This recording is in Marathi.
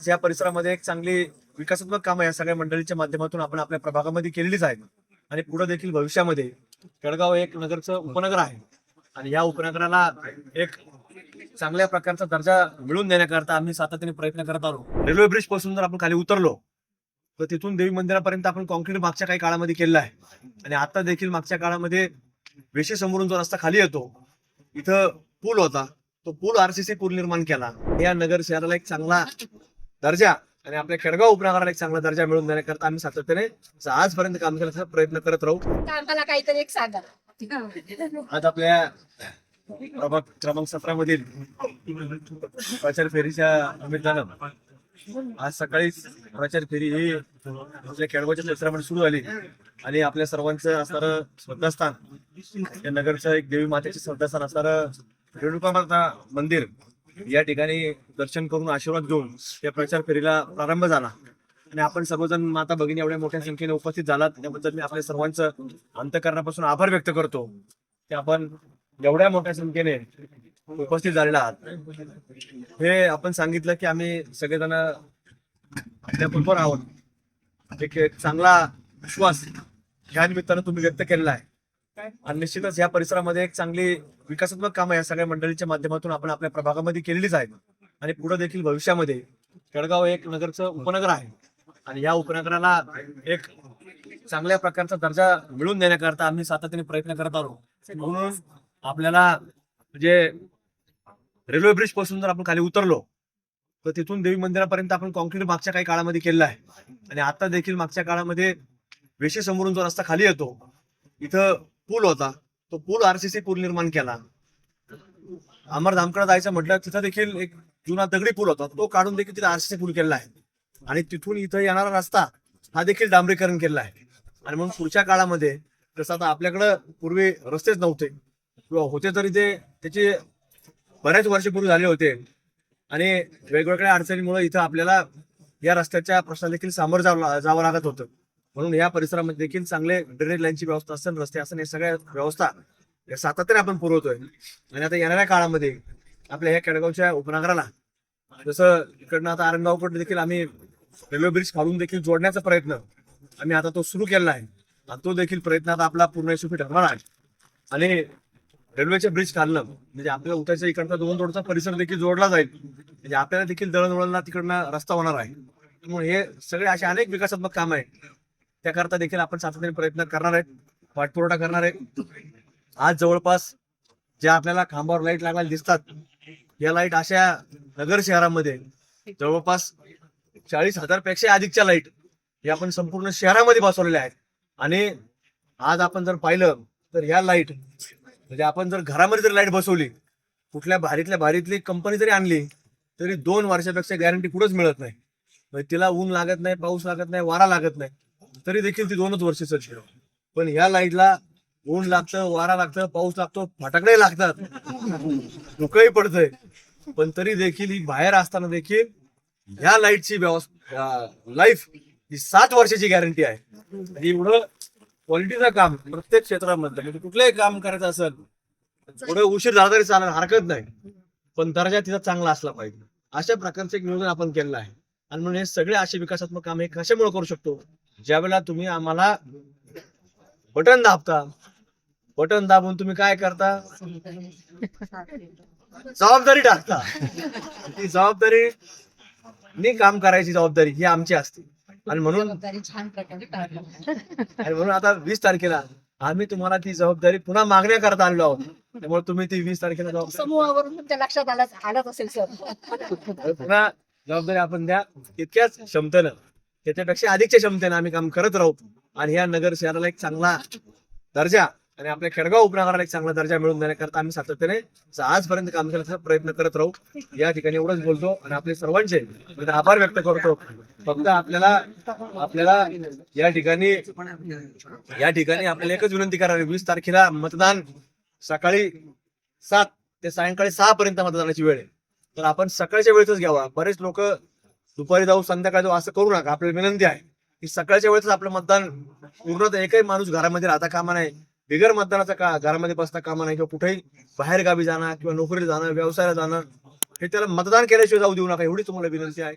या परिसरामध्ये एक चांगली विकासात्मक कामं या सगळ्या मंडळीच्या माध्यमातून आपण आपल्या प्रभागामध्ये केलेलीच आहेत. आणि पुढे देखील भविष्यामध्ये केळगाव एक नगरचं उपनगर आहे. आणि या उपनगराला एक चांगल्या प्रकारचा दर्जा मिळवून देण्याकरता आम्ही सातत्याने प्रयत्न करत आलो. रेल्वे ब्रिजपासून जर आपण खाली उतरलो तर तिथून देवी मंदिरापर्यंत आपण कॉन्क्रीट मागच्या काही काळामध्ये केलेलं आहे. आणि आता देखील मागच्या काळामध्ये वेशी समोरून जो रस्ता खाली येतो इथं पूल होता. तो पूल आरसीसी पूल निर्माण केला. या नगर शहराला एक चांगला दर्जा आणि आपल्या खेडगाव उपनगराला एक चांगला दर्जा मिळवून देण्याकरता आम्ही सातत्याने आजपर्यंत काम करण्याचा प्रयत्न करत राहू. आम्हाला काहीतरी एक सांगा. आज आपल्या प्रभाग क्रमांक सतरा मधील प्रचार फेरीच्या निमित्तानं आज सकाळी प्रचार फेरी ही आपल्या केळगावच्या परिसरामध्ये सुरू झाली. आणि आपल्या सर्वांचं असणारं श्रद्धास्थान या नगरचं एक देवी मातेचे श्रद्धास्थान असणारं रेणुका माता मंदिर या ठिकाणी दर्शन करून आशीर्वाद घेऊन या प्रचार फेरीला प्रारंभ झाला. आणि आपण सर्वजण माता भगिनी एवढ्या मोठ्या संख्येने उपस्थित झालात. त्याबद्दल मी आपल्या सर्वांचं अंतकरणापासून आभार व्यक्त करतो. की आपण एवढ्या मोठ्या संख्येने उपस्थित झालेला आहात. हे आपण सांगितलं की आम्ही सगळेजण आपल्या बरोबर आहोत. एक एक चांगला विश्वास ह्या निमित्तानं तुम्ही व्यक्त केलेला आहे. आणि निश्चितच या परिसरामध्ये एक चांगली विकासात्मक कामं या सगळ्या मंडळीच्या माध्यमातून आपण आपल्या प्रभागामध्ये केलेलीच आहेत. आणि पुढे देखील भविष्यामध्ये केळगाव एक नगरचं उपनगर आहे. आणि या उपनगराला एक चांगल्या प्रकारचा दर्जा मिळवून देण्याकरता आम्ही सातत्याने प्रयत्न करत आलो. म्हणून आपल्याला म्हणजे रेल्वे ब्रिजपासून जर आपण खाली उतरलो तर तिथून देवी मंदिरापर्यंत आपण कॉन्क्रीट मागच्या काही काळामध्ये केलेलं आहे. आणि आता देखील मागच्या काळामध्ये वेशी समोरून जो रस्ता खाली येतो इथं पूल होता. तो पूल आरसीसी पूल निर्माण केला. अमरधामकडे जायचं म्हटलं तिथं देखील एक जुना दगडी पूल होता. तो काढून देखील तिथे आरसीसी पूल केलेला आहे. आणि तिथून इथं येणारा रस्ता हा देखील डांबरीकरण केलेला आहे. आणि म्हणून पुढच्या काळामध्ये जसं आता आपल्याकडं पूर्वी रस्तेच नव्हते किंवा होते तरी ते त्याचे बऱ्याच वर्षपूर्वी झाले होते. आणि वेगवेगळ्या अडचणीमुळे इथं आपल्याला या रस्त्याच्या प्रश्नाला देखील सामोरं जावं जावं लागत होतं. म्हणून या परिसरामध्ये देखील चांगले ड्रेनेज लाईनची व्यवस्था असेल रस्ते असेल हे सगळ्या व्यवस्था या सातत्याने आपण पुरवतोय. आणि आता येणाऱ्या काळामध्ये आपल्या ह्या केडगावच्या उपनगराला जसं इकडनं आता आरंगावकडे देखील आम्ही रेल्वे ब्रिज काढून देखील जोडण्याचा प्रयत्न आम्ही आता तो सुरू केलेला आहे. आणि तो देखील प्रयत्न आता आपला पूर्ण यशस्वी ठरणार आहे. आणि रेल्वेचे ब्रिज काढणं म्हणजे आपल्या उठायच्या इकडचा दोन रोडचा परिसर देखील जोडला जाईल. म्हणजे आपल्याला देखील दळणवळणला तिकडनं रस्ता होणार आहे. त्यामुळे हे सगळे असे अनेक विकासात्मक काम आहे त्याकरता देखील आपण सातत्याने प्रयत्न करणार आहेत पाठपुरवठा करणार आहे. आज जवळपास ज्या आपल्याला खांबावर लाइट लागायला दिसतात या लाइट अशा नगर शहरामध्ये जवळपास चाळीस हजारपेक्षा अधिकच्या लाइट हे आपण संपूर्ण शहरामध्ये बसवलेल्या आहेत. आणि आज आपण जर पाहिलं तर ह्या लाइट म्हणजे आपण जर घरामध्ये जर लाइट बसवली कुठल्या भारीतल्या भारीतली कंपनी जरी आणली तरी दोन वर्षापेक्षा गॅरंटी कुठंच मिळत नाही. म्हणजे तिला ऊन लागत नाही पाऊस लागत नाही वारा लागत नाही. तरी देखील ती दोनच वर्षाचं चालते पण या लाईटला ऊन लागतं वारा लागतं पाऊस लागतो फटाकडे लागतात. धुकंही पडतंय. पण तरी देखील ही बाहेर असताना देखील ह्या लाईटची व्यवस्था लाईफ ही सात वर्षाची गॅरंटी आहे. एवढं क्वालिटीचं काम प्रत्येक क्षेत्रामधलं म्हणजे कुठलंही काम करायचं असेल थोडं उशीर झाला तरी चालेल हरकत नाही. पण दर्जा तिचा चांगला असला पाहिजे. अशा प्रकारचं एक नियोजन आपण केलेलं आहे. आणि म्हणून हे सगळे असे विकासात्मक काम हे कशामुळे करू शकतो? ज्यावेळेला तुम्ही आम्हाला बटन दाबता बटन दाबून तुम्ही काय करता? जबाबदारी टाकता. ती जबाबदारी नी काम करायची जबाबदारी ही आमची असते. आणि म्हणून. आणि म्हणून आता वीस तारखेला आम्ही तुम्हाला ती जबाबदारी पुन्हा मागण्याकरता आलेलो आहोत. त्यामुळे तुम्ही ती वीस तारखेला जबाबदारी समूहावरून तुमच्या लक्षात आलं आलंच असेल सर पुन्हा जबाबदारी आपण द्या तितक्याच क्षमतेनं. त्याच्यापेक्षा अधिकच्या क्षमतेने आम्ही काम करत राहू. आणि या नगर शहराला एक चांगला दर्जा आणि आपल्या खेडगाव उपनगराला एक चांगला दर्जा मिळवून देण्याकरता आम्ही सातत्याने आजपर्यंत काम करण्याचा प्रयत्न करत राहू. या ठिकाणी एवढंच बोलतो आणि आपले सर्वांचे आभार व्यक्त करतो. फक्त आपल्याला आपल्याला या ठिकाणी या ठिकाणी आपल्याला एकच विनंती करावी. वीस तारखेला मतदान सकाळी सात ते सायंकाळी सहा पर्यंत मतदानाची वेळ आहे. तर आपण सकाळच्या वेळेतच घ्यावा. बरेच लोक दुपारी जाऊ संध्याकाळी जाऊ असं करू नका. आपल्याला विनंती आहे. की सकाळच्या वेळेस आपलं मतदान पूर्ण एकही माणूस घरामध्ये राहता कामा नाही बिगर मतदानाचा का घरामध्ये बसता कामा नाही किंवा कुठेही बाहेर गावी जाणं किंवा नोकरीला जाणं व्यवसायाला जाणं हे त्याला मतदान केल्याशिवाय जाऊ देऊ नका. एवढी तुम्हाला विनंती आहे.